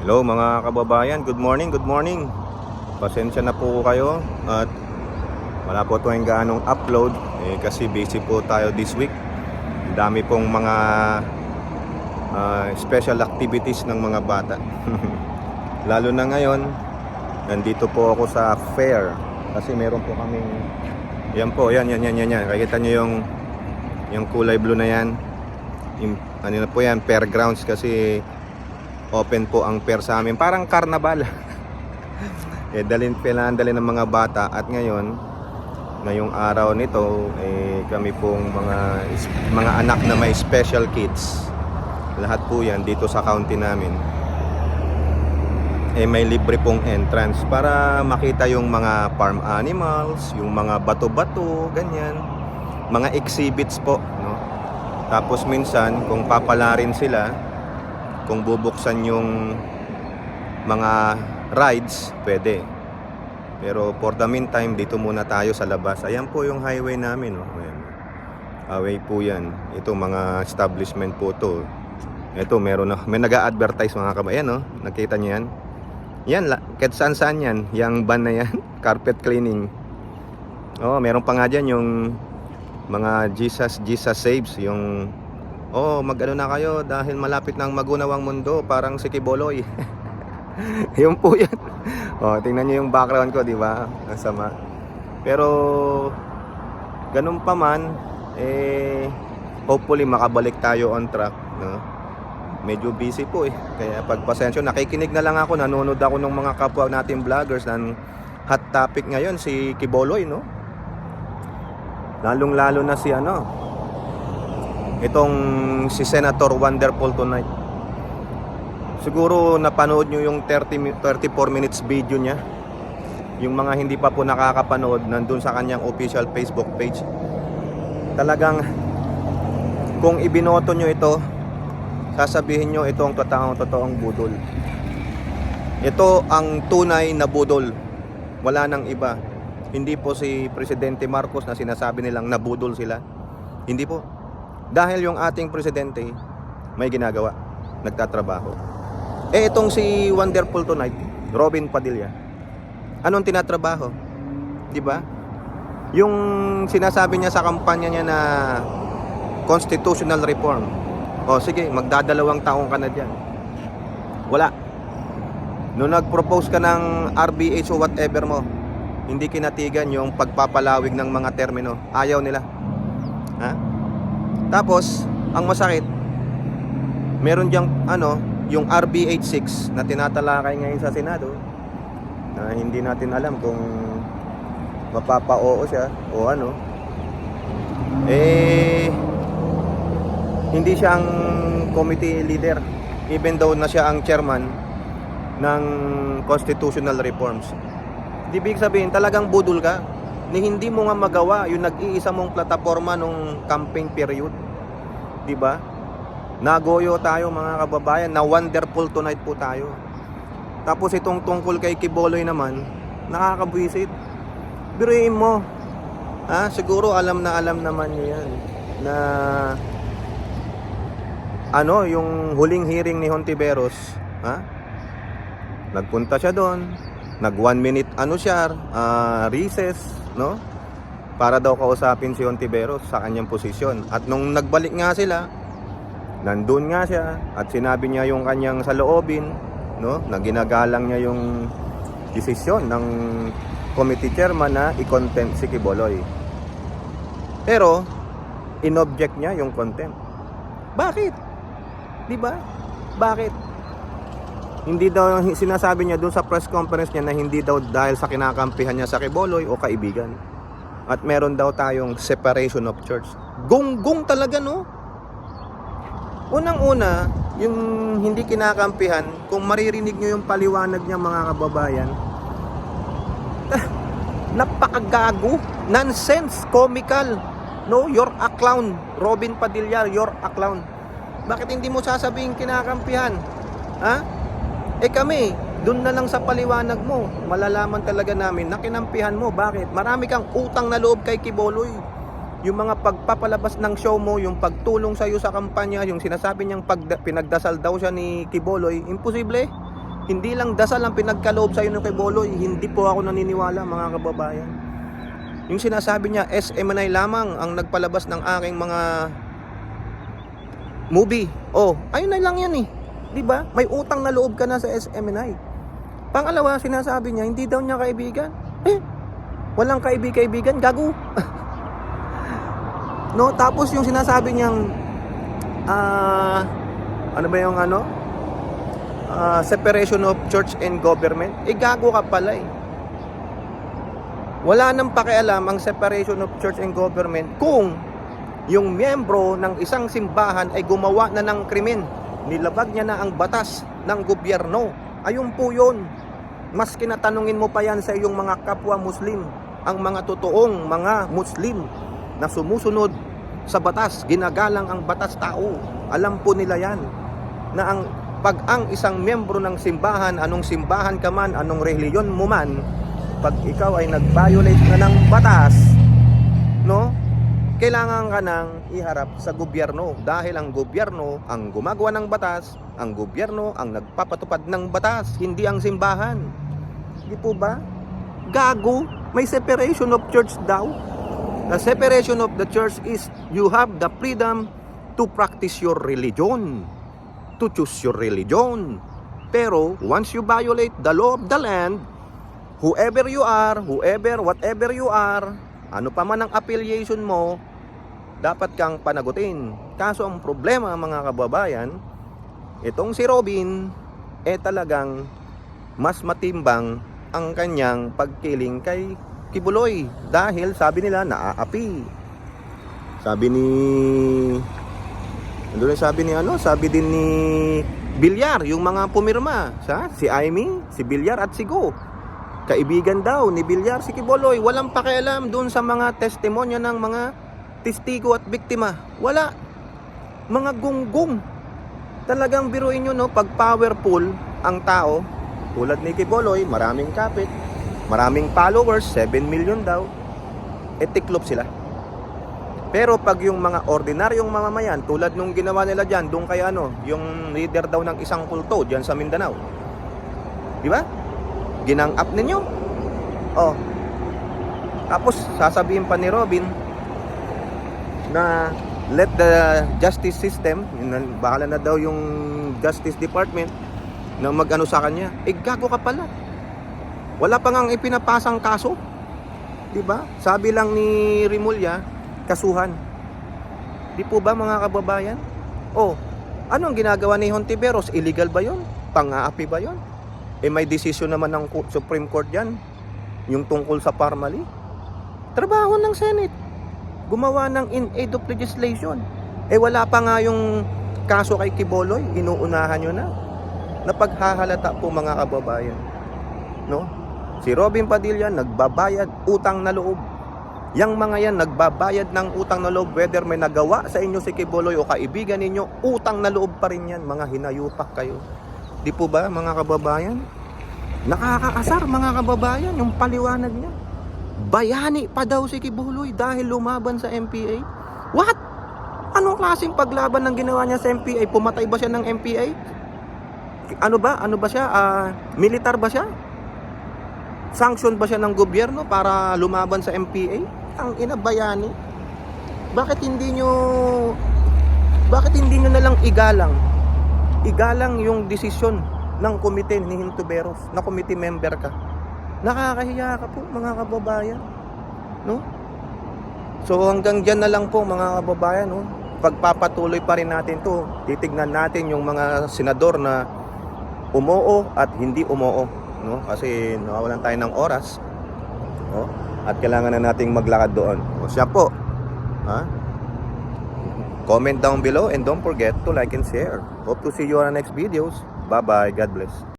Hello mga kababayan, good morning, good morning. Pasensya na po kayo at wala po tayong gaanong upload eh, kasi busy po tayo this week. Dami pong mga ah, special activities ng mga bata. Lalo na ngayon, nandito po ako sa fair kasi meron po kaming yan po, yan, yan, yan, yan, yan. Nakikita nyo yung yung kulay blue na yan. Yung, ano na po yan, fairgrounds kasi open po ang fair sa amin. Parang carnival. eh, dalhin, kailangan dalhin ng mga bata at ngayon, ngayong araw nito, eh, kami pong mga, mga anak na may special kids. Lahat po yan dito sa county namin. Eh, may libre pong entrance para makita yung mga farm animals, yung mga bato-bato, ganyan. Mga exhibits po, no? Tapos minsan, kung papalarin sila, kung bubuksan yung mga rides, pwede. Pero for the meantime, dito muna tayo sa labas. Ayan po yung highway namin. Oh. Ayan. Highway po yan. Ito mga establishment po to. Ito, meron na. May nag-a-advertise mga kabayan. No? Nakita niyo yan? Yan, kahit saan saan yan. Yang ban na yan. Carpet cleaning. Oh, meron pa nga dyan yung mga Jesus, Jesus Saves. Yung Oh, mag-ano na kayo dahil malapit ang magunawang mundo, parang si Kiboloy. yun po yan. Oh, tingnan niyo yung background ko, di ba? Ang sama. Pero ganun pa man, eh hopefully makabalik tayo on track, no? Medyo busy po eh. Kaya pagpasensyo, nakikinig na lang ako, nanonood ako ng mga kapwa natin vloggers ng hot topic ngayon si Kiboloy, no? Lalong-lalo na si ano, itong si Senator Wonderful Tonight. Siguro napanood nyo yung 30, mi- 34 minutes video niya. Yung mga hindi pa po nakakapanood, nandun sa kanyang official Facebook page. Talagang kung ibinoto nyo ito, sasabihin nyo ito ang totoong, totoong budol. Ito ang tunay na budol. Wala nang iba. Hindi po si Presidente Marcos na sinasabi nilang nabudol sila. Hindi po. Dahil yung ating presidente may ginagawa, nagtatrabaho. Eh itong si Wonderful Tonight, Robin Padilla. Anong tinatrabaho? 'Di ba? Yung sinasabi niya sa kampanya niya na constitutional reform. O sige, magdadalawang taong ka na diyan. Wala. Noong nag-propose ka ng RBH o whatever mo, hindi kinatigan yung pagpapalawig ng mga termino. Ayaw nila. Ha? Tapos, ang masakit, meron diyang ano, yung RBH 6 na tinatalakay ngayon sa Senado na hindi natin alam kung mapapa-oo siya o ano. Eh, hindi siya ang committee leader even though na siya ang chairman ng constitutional reforms. Ibig sabihin talagang budol ka ni hindi mo nga magawa yung nag-iisa mong plataforma nung campaign period. 'Di ba? Nagoyo tayo mga kababayan na wonderful tonight po tayo. Tapos itong tungkol kay Kiboloy naman, nakakabwisit. Biruin mo. Ha? Siguro alam na alam naman niyo yan na ano, yung huling hearing ni Hontiveros, ha? Nagpunta siya doon, nag one minute ano siya, ah, recess, no? Para daw kausapin si Hontiveros sa kanyang posisyon. At nung nagbalik nga sila, nandun nga siya at sinabi niya yung kanyang saloobin, no? Na ginagalang niya yung desisyon ng committee chairman na i-contempt si Kiboloy. Pero, inobject niya yung contempt. Bakit? Di ba? Bakit? Hindi daw sinasabi niya doon sa press conference niya na hindi daw dahil sa kinakampihan niya sa Kiboloy o kaibigan. At meron daw tayong separation of church. Gunggong talaga no? Unang-una, yung hindi kinakampihan, kung maririnig nyo yung paliwanag niya mga kababayan, ah, napakagago, nonsense, comical. No, you're a clown. Robin Padilla, you're a clown. Bakit hindi mo sasabihin kinakampihan? Ha? Eh kami, doon na lang sa paliwanag mo, malalaman talaga namin na kinampihan mo. Bakit? Marami kang utang na loob kay Kiboloy. Yung mga pagpapalabas ng show mo, yung pagtulong sa iyo sa kampanya, yung sinasabi niyang pag pinagdasal daw siya ni Kiboloy, imposible. Hindi lang dasal ang pinagkaloob sa inyo kay Boloy. Hindi po ako naniniwala mga kababayan. Yung sinasabi niya, SMNI lamang ang nagpalabas ng aking mga movie. Oh, ayun na lang yan eh. 'Di ba? May utang na loob ka na sa SMNI. Pangalawa, sinasabi niya, hindi daw niya kaibigan. Eh, walang kaibig-kaibigan, gago. no, tapos yung sinasabi niyang ah ano ba yung ano? Ah, separation of church and government. Eh gago ka pala eh. Wala nang pakialam ang separation of church and government kung yung miyembro ng isang simbahan ay gumawa na ng krimen. Nilabag niya na ang batas ng gobyerno. Ayun po yun. Mas kinatanungin mo pa yan sa iyong mga kapwa Muslim. Ang mga totoong mga Muslim na sumusunod sa batas, ginagalang ang batas tao. Alam po nila yan na ang pag ang isang miyembro ng simbahan, anong simbahan ka man, anong reliyon mo man, pag ikaw ay nag-violate na ng batas, no? Kailangan ka nang iharap sa gobyerno dahil ang gobyerno ang gumagawa ng batas, ang gobyerno ang nagpapatupad ng batas, hindi ang simbahan. Di po ba? Gago, may separation of church daw. The separation of the church is you have the freedom to practice your religion, to choose your religion. Pero once you violate the law of the land, whoever you are, whoever, whatever you are, ano pa man ang affiliation mo, dapat kang panagutin. Kaso ang problema mga kababayan, itong si Robin, eh talagang mas matimbang ang kanyang pagkiling kay Kibuloy dahil sabi nila naaapi. Sabi ni ano sabi ni ano, sabi din ni Bilyar, yung mga pumirma, sa si Aimee, si Bilyar at si Go. Kaibigan daw ni Bilyar si Kiboloy, walang pakialam doon sa mga testimonya ng mga testigo at biktima. Wala. Mga gunggong. Talagang biruin nyo no, pag powerful ang tao, tulad ni Kiboloy, maraming kapit, maraming followers, 7 million daw, e tiklop sila. Pero pag yung mga ordinaryong mamamayan, tulad nung ginawa nila dyan, doon kay ano, yung leader daw ng isang kulto dyan sa Mindanao. Di ba? Ginang up ninyo. Oh. Tapos sasabihin pa ni Robin na let the justice system, bahala na daw yung justice department na mag-ano sa kanya. Eh gago ka pala. Wala pa ngang ipinapasang kaso. 'Di ba? Sabi lang ni Rimulya, kasuhan. Di po ba mga kababayan? Oh, ano ang ginagawa ni Hontiveros? Illegal ba 'yon? Pang-aapi ba 'yon? Eh may decision naman ng Supreme Court 'yan. Yung tungkol sa Parmali. Trabaho ng Senate. Gumawa ng in aid of legislation. Eh wala pa nga yung kaso kay Kiboloy, inuunahan nyo na. Napaghahalata po mga kababayan. No? Si Robin Padilla nagbabayad utang na loob. Yang mga yan nagbabayad ng utang na loob whether may nagawa sa inyo si Kiboloy o kaibigan ninyo, utang na loob pa rin yan. Mga hinayupak kayo. Di po ba mga kababayan? Nakakaasar mga kababayan yung paliwanag niya. Bayani pa daw si Kibuloy dahil lumaban sa MPA. What? Anong klaseng paglaban ng ginawa niya sa MPA? Pumatay ba siya ng MPA? Ano ba? Ano ba siya? Ah, militar ba siya? Sanction ba siya ng gobyerno para lumaban sa MPA? Ang ina bayani. Bakit hindi nyo bakit hindi nyo na lang igalang igalang yung desisyon ng komite ni Hintuberos na committee member ka nakakahiya ka po mga kababayan no so hanggang dyan na lang po mga kababayan no pagpapatuloy pa rin natin to titignan natin yung mga senador na umoo at hindi umoo no kasi nawawalan tayo ng oras no at kailangan na nating maglakad doon o siya po ha Comment down below and don't forget to like and share. Hope to see you on our next videos. Bye bye. God bless.